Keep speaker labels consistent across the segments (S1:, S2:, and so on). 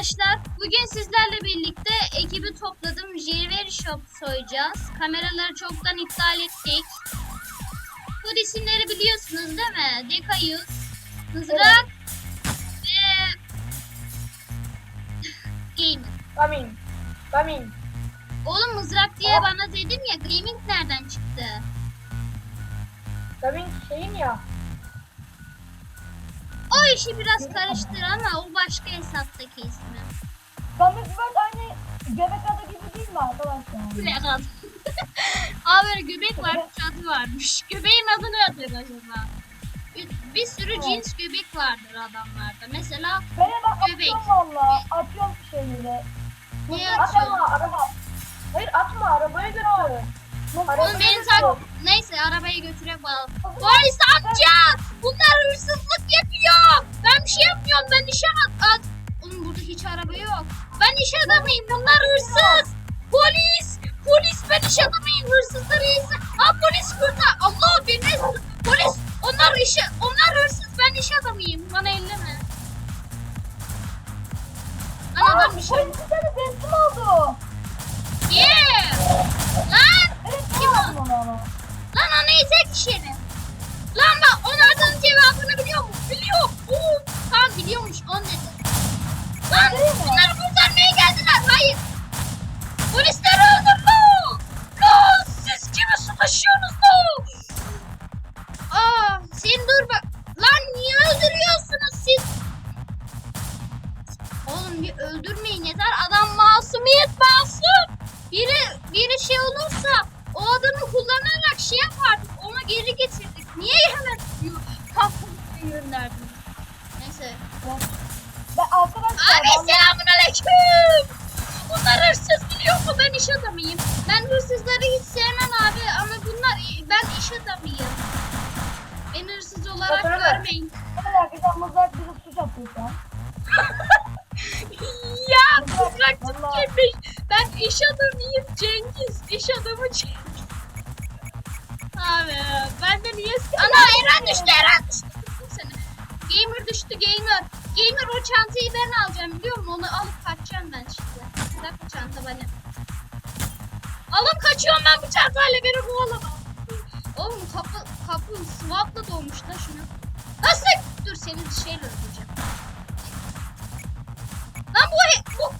S1: arkadaşlar. Bugün sizlerle birlikte ekibi topladım. Jewelry Shop soyacağız. Kameraları çoktan iptal ettik. Bu isimleri biliyorsunuz değil mi? Dekayus, Mızrak ve Gaming.
S2: Coming. Coming.
S1: Oğlum mızrak diye
S2: Aa.
S1: bana dedim ya Gaming nereden çıktı?
S2: Coming şeyin ya.
S1: O işi biraz karıştır ama o başka hesaptaki ismi.
S3: Comic Bird aynı göbek adı gibi değil mi arkadaşlar?
S1: Ne adı? Aa böyle göbek var, adı varmış. Göbeğin adı nedir acaba? Bir, bir sürü
S3: Evet.
S1: cins göbek vardır adamlarda. Mesela
S3: Böyle bak
S1: Göbek.
S3: atıyorum valla. Atıyorum şeyleri.
S1: niye
S2: Atma
S1: atıyorsun?
S2: araba. Hayır atma arabaya götür.
S1: Oğlum
S2: götür.
S1: tak... Neyse arabayı götüre bağlı. Polis amca! Bunlar hırsızlık yapıyor. Ben bir şey yapmıyorum. Ben iş at... at- Oğlum burada hiç araba yok. Ben iş adamıyım. Bunlar hırsız. Polis! Polis ben iş adamıyım. Hırsızları iyisi. Aa polis kurtar. Allah beni... Polis! Onlar iş... Onlar hırsız. Ben iş adamıyım. Bana elleme. Lan adam bir şey...
S3: Polis tane teslim oldu.
S1: Yeah! Lan!
S3: Evet
S1: Kim o? Lan onu tek kişinin. Lan? Aa sen dur bak. Lan niye öldürüyorsunuz siz? Oğlum bir öldürmeyin yeter. Adam masumiyet masum. Biri biri şey olursa o adamı kullanarak şey yapardık. Onu geri getirdik.
S3: Mızrak bize suç atıyor şu an.
S1: ya mızrakçı
S3: Vallahi.
S1: kimmiş? Ben iş adamıyım Cengiz. İş adamı Cengiz. Abi ben de niye... Ana Eren düştü Eren düştü. Seni. Gamer düştü gamer. Gamer o çantayı ben alacağım biliyor musun? Onu alıp kaçacağım ben şimdi. Bırak bu çanta bana. Alıp kaçıyorum ben bu çantayla beni kovalama. Oğlum kapı, kapı swapla doğmuş da şunu. Nasıl? Dur seni bir şeyle öldüreceğim. Lan bu, bu,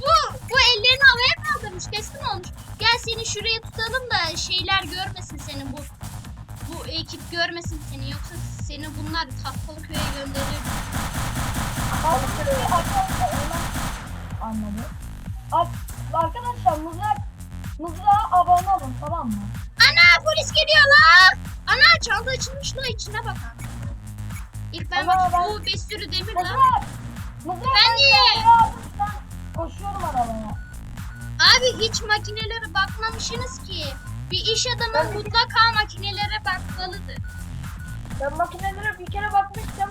S1: bu, bu ellerini havaya kaldırmış teslim olmuş. Gel seni şuraya tutalım da şeyler görmesin seni bu. Bu ekip görmesin seni yoksa seni bunlar tahtalı köye gönderir.
S3: Arkadaşlar arkadaşlar mızrak mızrağa abone olun tamam mı?
S1: Ana polis geliyor la. Ana çanta açılmış la içine bakın. İlk ben
S3: Ama
S1: bakayım.
S3: ben-
S1: Oo bir sürü demir la.
S3: Mızrak! Mızrak
S1: Ben niye?
S3: çantaya aldım, ben koşuyorum arabaya.
S1: Abi hiç makinelere bakmamışsınız ki. Bir iş adamı
S2: Ben-
S1: mutlaka makinelere bakmalıdır.
S2: Ben makinelere bir kere bakmıştım.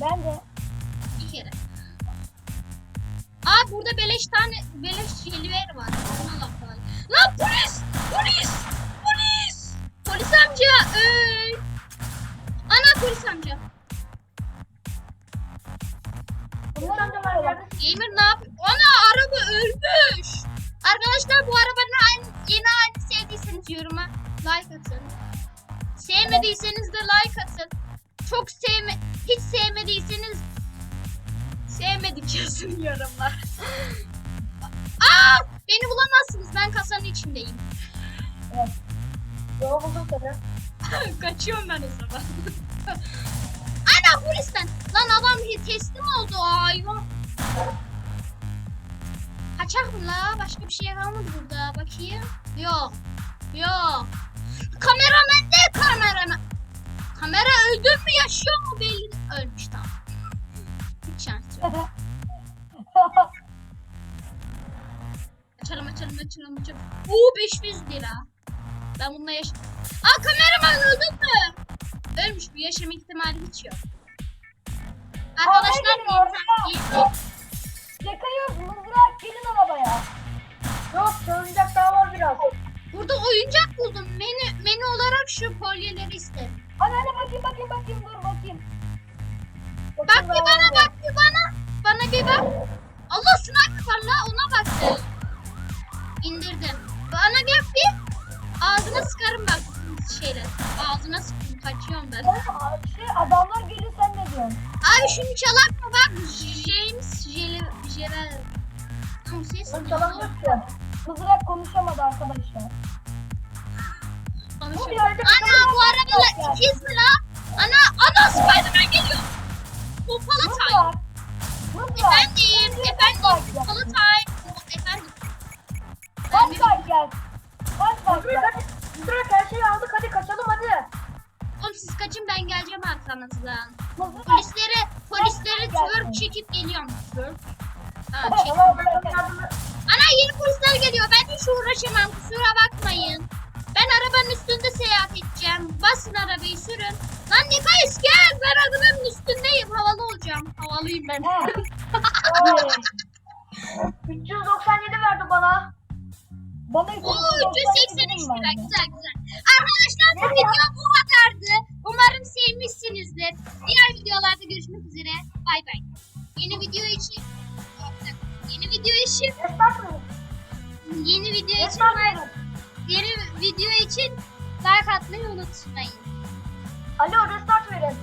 S3: Ben de.
S1: Bir kere. Aa burada beleş tane beleş jeliberi var. Lan! Polis! Polis! Yoruma like atın. Sevmediyseniz de like atın. Çok sevme hiç sevmediyseniz sevmedik yazın yorumlar. Aa beni bulamazsınız ben kasanın içindeyim.
S3: Evet.
S2: Yolu buldum seni.
S1: Kaçıyorum ben o zaman. Ana polisten. Lan adam teslim oldu hayvan. Kaçak mı la? Başka bir şey kalmadı burada. Bakayım. Yok. Yok. Kameraman de kameraman. Kamera öldü mü yaşıyor mu belli. Ölmüş tamam. Hiç şans yok. Açalım açalım açalım açalım. Oo 500 lira. Ben bununla yaş... Aa kameraman öldü mü? Ölmüş bir yaşam ihtimali hiç yok. Arkadaşlar
S3: araba. Yakayız mızrak gelin arabaya.
S2: Yok oyuncak daha var biraz.
S1: Burada oyuncak buldum. Menü menü olarak şu kolyeleri isterim.
S3: Hadi hadi bakayım bakayım bakayım dur bakayım.
S1: Bak bir bana bak bir bana. Bana bir bak. Allah sniper var la ona baktım. İndirdim. Bana gel bir. Ağzına sıkarım bak şeyle. Ağzına sıkayım kaçıyorum ben.
S3: Oğlum şey adamlar geliyor sen ne diyorsun?
S1: Abi şunu çalak mı bak James Jele Jele. Tamam ses.
S2: Çalamıyor ki.
S3: Mızrak konuşamadı arkadaşlar.
S1: Konuşalım.
S2: Bir
S1: Ana bu arabalar ikiz mi la? Ana ana Spiderman geliyor. Pompalı time.
S3: Mızrak. Mızrak.
S1: Efendim, efendim, pompalı time. Efendim.
S3: Kaç gel. Kaç
S2: Mızrak
S3: gel.
S2: Mızrak her şeyi aldık hadi kaçalım hadi.
S1: Oğlum siz kaçın ben geleceğim arkanızdan.
S3: Mızrak.
S1: Polislere, polislere twerk çekip geliyorum. Twerk. Ha, çek. Ana yeni polisler geliyor. Ben hiç uğraşamam. Kusura bakmayın. Ben arabanın üstünde seyahat edeceğim. Basın arabayı sürün. Lan Nikayis gel. Ben arabanın üstündeyim. Havalı olacağım. Havalıyım ben.
S3: Ha. Oy.
S2: 397 verdi bana.
S3: Bana
S1: Oo 383 lira. Güzel güzel. Arkadaşlar bu video bu kadardı. Umarım sevmişsinizdir. Diğer videolarda görüşmek üzere. Bay bay. Yeni video için Yeni video için yeni video için yeni video için like atmayı unutmayın.
S2: Alo restart verin.